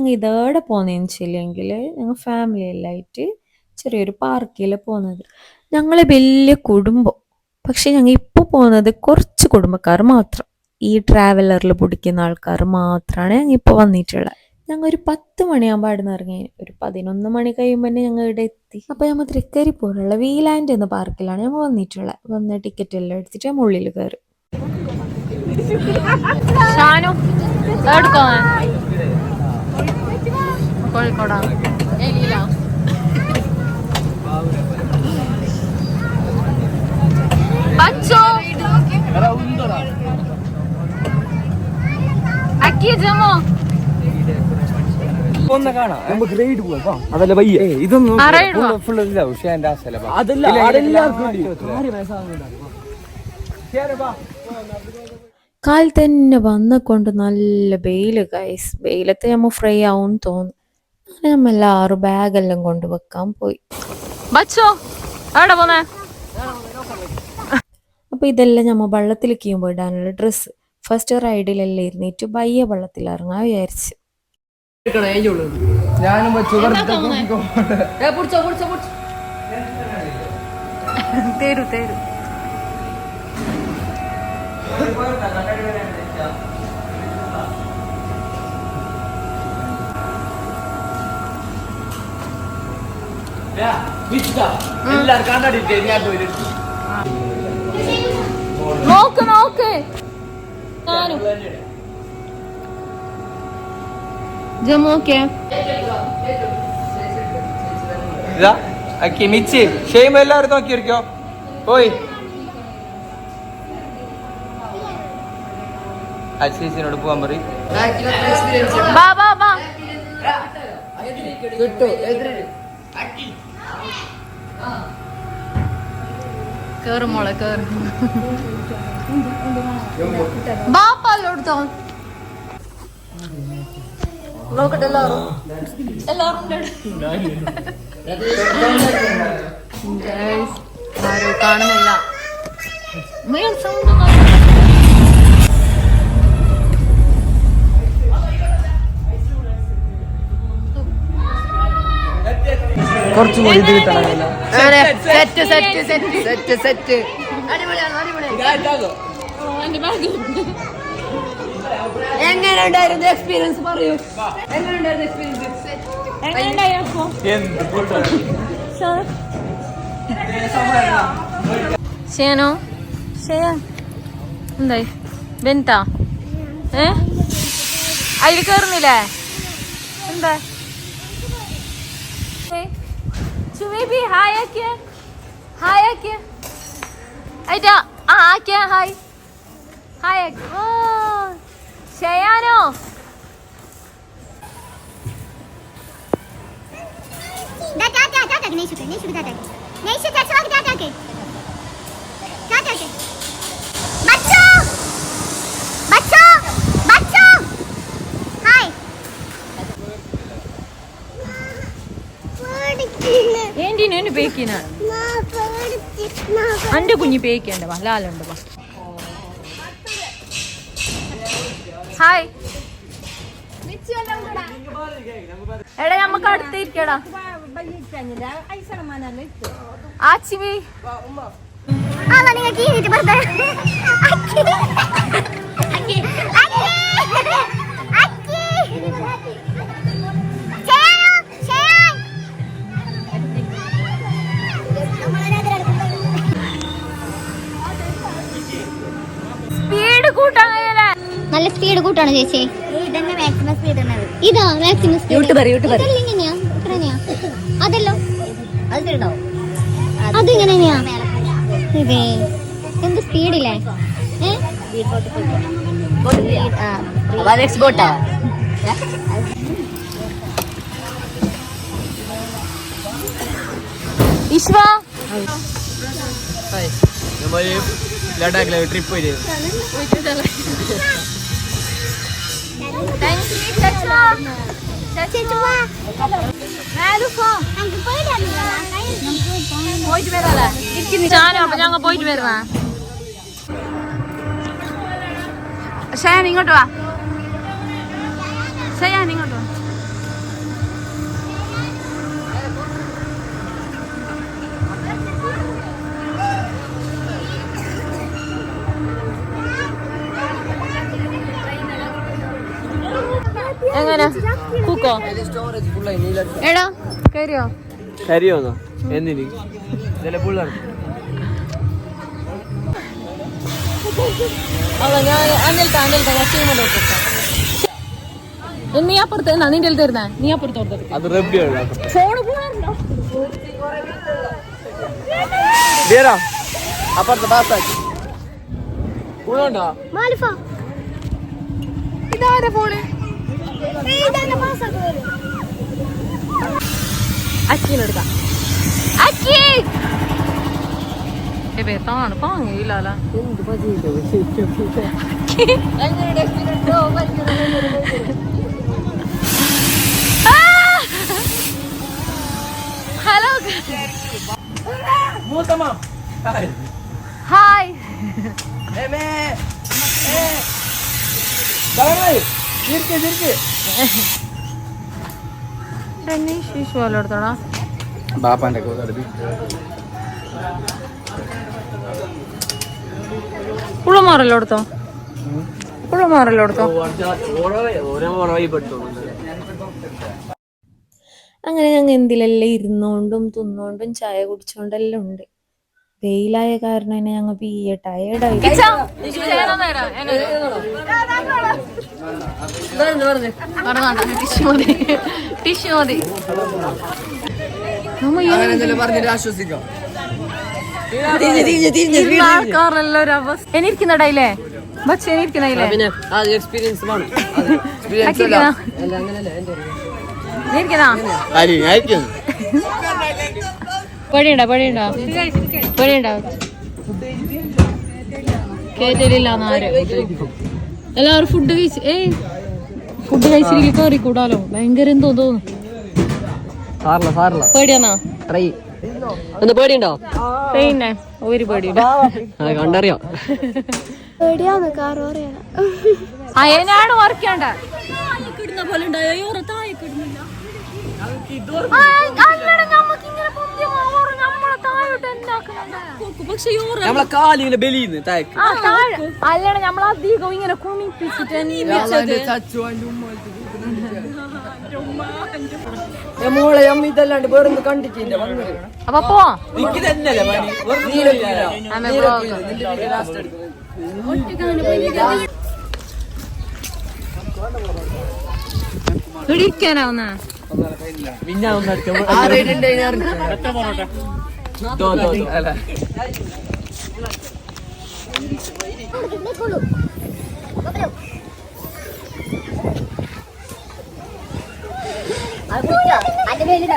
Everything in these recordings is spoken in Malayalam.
ഞങ്ങൾ ഇതേടെ പോകുന്നതെന്ന് വെച്ചില്ലെങ്കിൽ ഞങ്ങൾ ഫാമിലി എല്ലായിട്ട് ചെറിയൊരു പാർക്കിൽ പോകുന്നത് ഞങ്ങൾ വലിയ കുടുംബം. പക്ഷെ ഞങ്ങൾ ഇപ്പോൾ പോകുന്നത് കുറച്ച് കുടുംബക്കാർ മാത്രം. ഈ ട്രാവലറിൽ പിടിക്കുന്ന ആൾക്കാർ മാത്രമാണ് ഞങ്ങൾ ഇപ്പോൾ വന്നിട്ടുള്ളത്. ഞങ്ങൾ ഒരു പത്ത് മണിയാകുമ്പോൾ അവിടെ നിന്ന് ഇറങ്ങി. ഒരു പതിനൊന്ന് മണി കഴിയുമ്പോൾ തന്നെ ഞങ്ങൾ ഇവിടെ എത്തി. അപ്പോൾ നമ്മൾ തൃക്കരിപ്പൂരുള്ള വീലാൻഡ് എന്ന പാർക്കിലാണ് ഞങ്ങൾ വന്നിട്ടുള്ളത്. വന്ന് ടിക്കറ്റ് എല്ലാം എടുത്തിട്ട് നമ്മൾ ഉള്ളിൽ കയറി. എടുക്കോ കോഴിക്കോടാ ബച്ചോ അക്കി ജമോ? ഒന്ന് കാണാം. നമുക്ക് റൈഡ് പോവാ. അതല്ല വയ്യ? ഇതൊന്നും ഫുൾ ഇല്ല ഉഷാന്റെ അതല്ല കാൽ തന്നെ വന്നു കൊണ്ട് നല്ല വെയിൽ ഗൈസ് വെയിലത്ത് നമ്മ ഫ്രൈ ആവും തോന്നും അങ്ങനെ ബാഗെല്ലാം കൊണ്ട് വെക്കാൻ പോയി. ബച്ചോ എവിടെ പോന്നേ? അപ്പോൾ ഇതെല്ലാം നമ്മൾ വള്ളത്തിൽ കീയുമ്പോൾ ഇടാനുള്ള ഡ്രസ്സ് ഫസ്റ്റ് റൈഡിലെല്ലാം ഇരുന്നിട്ട് ബയ്യ വള്ളത്തിൽ ഇറങ്ങാൻ വിചാരിച്ച്. ഞാനും വെച്ചു തരൂ തരൂ എല്ലാരും കണ്ണടിയിട്ട് ഞാൻ പോയി നോക്ക് നോക്ക്. ഞാനും. മിച്ച് ഷെയ്മ എല്ലാവരും നോക്കിയിരിക്കോ? പോയി. അച്ചീസിനോട് പോവാൻ പറയും. ബാ ബാ ബാ കേറ് മോളെ കേറ്. ബാപ്പല്ലോ എടുത്തോ നോക്കട്ടെ എല്ലാവരും. എല്ലാവരും ആരും കാണുന്നില്ല. മേൽ സൗണ്ട് കുറച്ചും ഇത് കിട്ടണം set set set set set എങ്ങനെ ഉണ്ടായിരുന്നു എക്സ്പീരിയൻസ് പറയൂ. എങ്ങനെ ഉണ്ടായിരുന്നു എക്സ്പീരിയൻസ് ശേനോ ശേയ എന്തായി? ബെന്താ ഏ? അതിൽ കയറുന്നില്ലേ എന്താ? ചുമേബി ഹായ് ആക്കിയ ഹായ് ആക്കിയ അയ്യാ ആ ആക്കിയ ഹായ് ഹായ് ആക്കി ഓ ഷയാനോ Da tata tata ke Neishu ke Neishu ke കുഞ്ഞു പേക്കിനാണ് എന്റെ കുഞ്ഞു പേക്കിന്റെ ലാലുണ്ട് ഹായ്. എടാ നമുക്ക് അടുത്തിരിക്കടാ ആച്ചിവി ആ നിങ്ങൾക്ക് ഈ വീട്ടിൽ കൂട്ടാണ് ചേച്ചി? ഇതാ മാക്സിമം സ്പീഡ് അതല്ലോ. അത് സ്പീഡ് അതിങ്ങനെയാ ഇതേ എന്ത് സ്പീഡില്ലേ? വിശ്വ ലഡാക്കിലെ ട്രിപ്പ് പോയി പോയിട്ട് വരാല്ലേ ഞാനും അപ്പൊ ഞങ്ങൾ പോയിട്ട് വരുന്ന ഷാൻ ഇങ്ങോട്ട് വാ ചെയ്യാൻ ഇങ്ങോട്ട് വാ. എങ്ങനെ? കുക്കോ? എടാ കയറിയോ കരിയോന്നോ? എന്തിന്? നീ അപ്പുറത്ത് എന്നാ? നിന്റെ തരുന്ന നീ അപ്പുറത്ത് കൊടുത്തു. അത് റബ്ബിയുള്ള ഫോണ് അപ്പുറത്ത് പാസ്സാക്കി ഫോണ് ഇതന്നെ പാസ്സാക്കി വരും അക്കീനെടുക്കാം അക്കി ഏ താണ് പാങ്ങിയില്ല ഹലോ ഹായ്. ചിരിക്ക് ചിരിക്ക് റനീഷ് വിശ്വാലം എടുത്തോടാ. ബാപ്പാന്റെ കൂടെ പുള്ളമാറല്ലോ എടുത്തോ പുള്ളമാറല്ലോ എടുത്തോ അങ്ങനെ ഞങ്ങൾ എന്തിലെല്ലാം ഇരുന്നോണ്ടും തിന്നോണ്ടും ചായ കുടിച്ചോണ്ടെല്ലാം ഉണ്ട്. വെയിലായ കാരണം തന്നെ ഞങ്ങൾ പീയ ടയേർഡായി ടിഷ്യൂ മതി. ടിഷ്യൂ ആശ്വസിക്കാം? ആൾക്കാരെല്ലാം ഒരു അവസ്ഥ. ബസ് എക്സ്പീരിയൻസ് എല്ലാവരും ഫുഡ് കഴിച്ച് ഏയ് ഫുഡ് കഴിച്ചിരിക്കും കയറി കൂടാലോ? ഭയങ്കര എന്തോ തോന്നുന്നു. പേടിയാന്നാ ട്രൈ എന്താ പേടിയുണ്ടോ? പിന്നെ ഒരു പേടിയുണ്ടോ. കണ്ടറിയാം. പേടിയാന്ന് കാർ പറയണം അയനാട് വർക്കേണ്ട നമ്മളെ കാലിങ്ങനെ ബലിന്ന് താഴേക്ക്. അല്ലട നമ്മളധികം ഇങ്ങനെ മോളെ അമ്മ ഇതല്ലാണ്ട് വേറെ കണ്ടിട്ടില്ല വന്നത്. അപ്പൊ നിക്ക് തന്നെയല്ലേ പണി ആമേ ബ്ലോഗ് പിടിക്കാനാവുന്ന അതിന്റെ മേലിടാ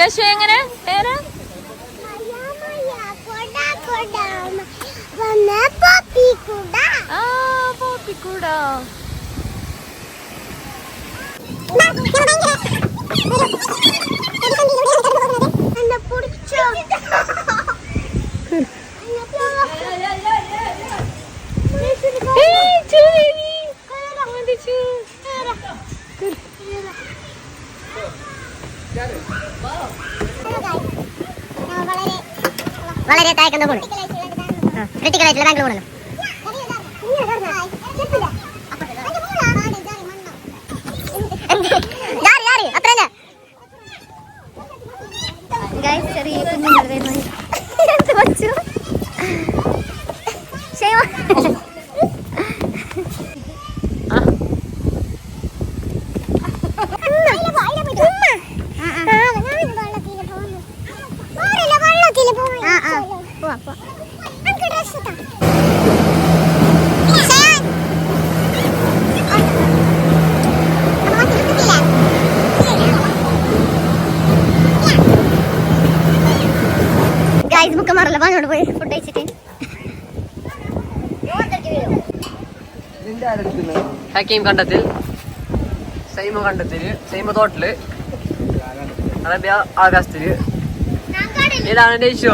ശശു എങ്ങനെ? എങ്ങനെ ആ വളരെ താഴേക്കുന്ന പോണു ക്രിട്ടിക്കൽ ആയിട്ടുള്ള ബാങ്കിൽ പോകണം അത്ര ചെറിയ കുഞ്ഞുങ്ങൾ വരുന്നു എന്ത് പറ്റു ക്ഷേമ ഗൈസ് ബുക്ക് മാറല്ല പറഞ്ഞോട് പോയി ഫുഡ് കഴിച്ചിട്ട് ഹക്കീം കണ്ടത്തിൽ. സൈമ കണ്ടത്തിൽ സൈമ തോട്ടിൽ. അറബ്യ ആകാശത്തിൽ. ഇതാണ് എന്റെ ഇഷ്യൂ.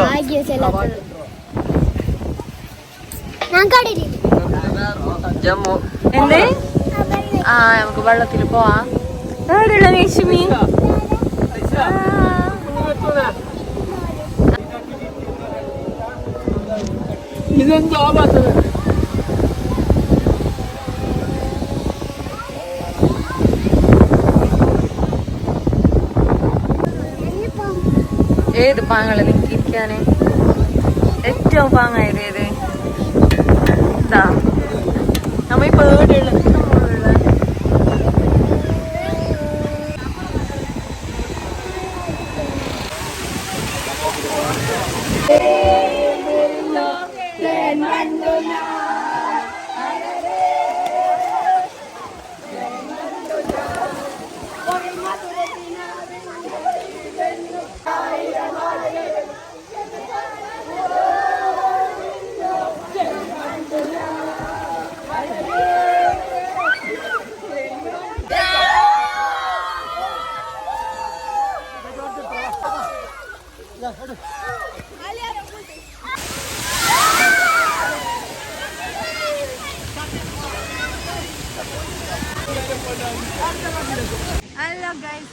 ജമ്മു. എന്തേ? ആ നമുക്ക് വെള്ളത്തിൽ പോവാം. എവിടെയുള്ള ഇതെന്തോ ഏത് പാങ്ങൾ നിങ്ങൾക്ക് ഇരിക്കാന്? ഏറ്റവും പാങ്ങായത് ഏത്? ഇതാ. നമ്മ ഇപ്പൊ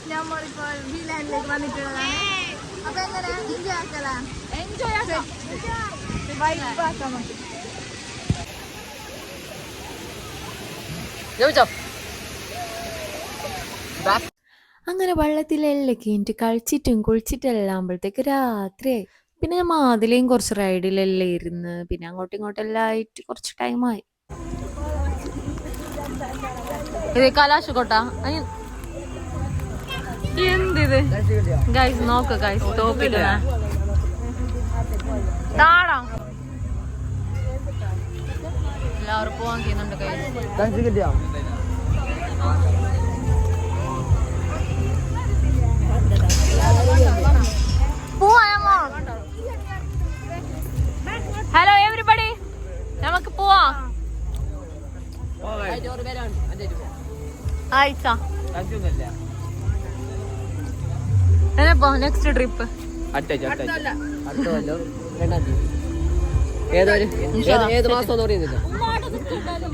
എവിടെയുള്ള ഹലോ ഗൈസ് നമ്മളിപ്പോൾ വീലാൻഡിലേക്ക് വന്നിട്ടുള്ളതാണ്. അപ്പൊ എങ്ങനെ? എൻജോയ് ആക്കലാ? എൻജോയ് ആക്കാം. വൈബ് ആക്കാം. നമുക്ക് ചോദിച്ചോ അങ്ങനെ വെള്ളത്തിലെല്ലാം കഴിഞ്ഞിട്ട് കളിച്ചിട്ടും കുളിച്ചിട്ടെല്ലാം ആകുമ്പോഴത്തേക്ക് രാത്രിയായി. പിന്നെ ഞാൻ അതിലെയും കുറച്ച് റൈഡിലെല്ലാം ഇരുന്ന് പിന്നെ അങ്ങോട്ടും ഇങ്ങോട്ടും എല്ലാം ആയിട്ട് കുറച്ച് ടൈമായി ഇത് കലാശക്കൊട്ട എന്തിത്? ഗൈസ് നോക്ക് ഗൈസ് തോപ്പിക്കുന്ന താടാ. എല്ലാവരും പോവാൻ ചെയ്യുന്നുണ്ട് ഹലോ എവരിബഡി നമുക്ക് പോവാ. ആയിച്ച എന്നപ്പോ നെക്സ്റ്റ് ട്രിപ്പ് അട്ടേച്ച് അട്ടേച്ച് അടുത്ത കൊല്ലം രണ്ടാം തീയതി ഏതൊരു ഏത് ഏത് മാസം എന്ന് പറയുന്നില്ല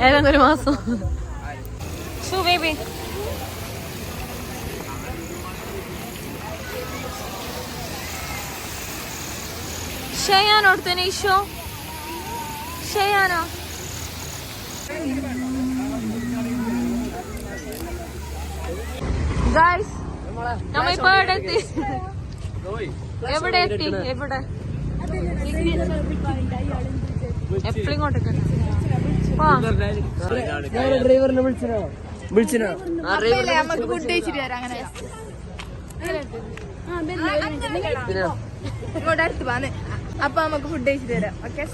ഏതെങ്കിലും ഒരു മാസം. ഷൂ ബേബി ഷയാനോട് തന്നെ ഇഷോ ഷയാനോ. ഗായ്സ് നമ്മ ഇപ്പൊ എവിടെ എത്തി. എവിടെ എത്തി? എവിടെ? എപ്പോഴും വാ. ഡ്രൈവറിനെ വിളിച്ചിനോ? വിളിച്ചിനോ? നമുക്ക് ഫുഡ് കഴിച്ചിട്ട് വരാം അങ്ങനെ. ഇങ്ങോട്ട് അടുത്ത് പോന്ന് അപ്പൊ നമുക്ക് ഫുഡ് കഴിച്ചിട്ട് വരാം. ഓക്കെ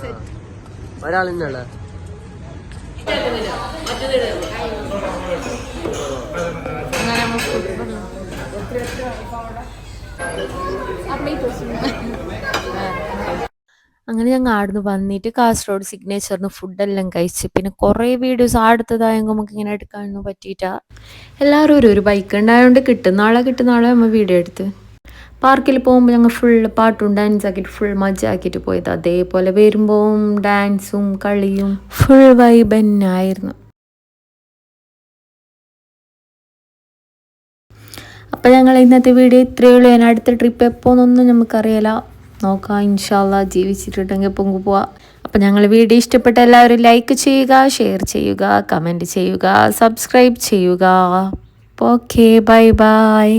അങ്ങനെ നമുക്ക് അങ്ങനെ ഞങ്ങൾ ആടുന്ന് വന്നിട്ട് കാസർഗോഡ് സിഗ്നേച്ചറിന് ഫുഡെല്ലാം കഴിച്ച്. പിന്നെ കുറേ വീഡിയോസ് ആടുത്തതായെങ്കിൽ നമുക്ക് ഇങ്ങനെ എടുക്കാനൊന്നും പറ്റിയിട്ടാ. എല്ലാവരും ഒരു ഒരു ബൈക്ക് ഉണ്ടായതുകൊണ്ട് കിട്ടുന്ന ആളെ കിട്ടുന്ന ആളെ നമ്മൾ വീഡിയോ എടുത്ത്. പാർക്കിൽ പോകുമ്പോൾ ഞങ്ങൾ ഫുൾ പാട്ടും ഡാൻസ് ആക്കിയിട്ട് ഫുൾ മജ ആക്കിയിട്ട് പോയത്. അതേപോലെ വരുമ്പോൾ ഡാൻസും കളിയും. ഫുൾ വൈബ് തന്നെ ആയിരുന്നു അപ്പം ഞങ്ങൾ ഇന്നത്തെ വീഡിയോ ഇത്രയേ ഉള്ളൂ. ഞാൻ അടുത്ത ട്രിപ്പ് എപ്പോന്നൊന്നും നമുക്കറിയില്ല. നോക്കാം ഇൻഷാല്ല ജീവിച്ചിട്ടുണ്ടെങ്കിൽ പൊങ്കു പോവാം. അപ്പം ഞങ്ങൾ വീഡിയോ ഇഷ്ടപ്പെട്ട എല്ലാവരും ലൈക്ക് ചെയ്യുക ഷെയർ ചെയ്യുക കമന്റ് ചെയ്യുക സബ്സ്ക്രൈബ് ചെയ്യുക. Okay bye bye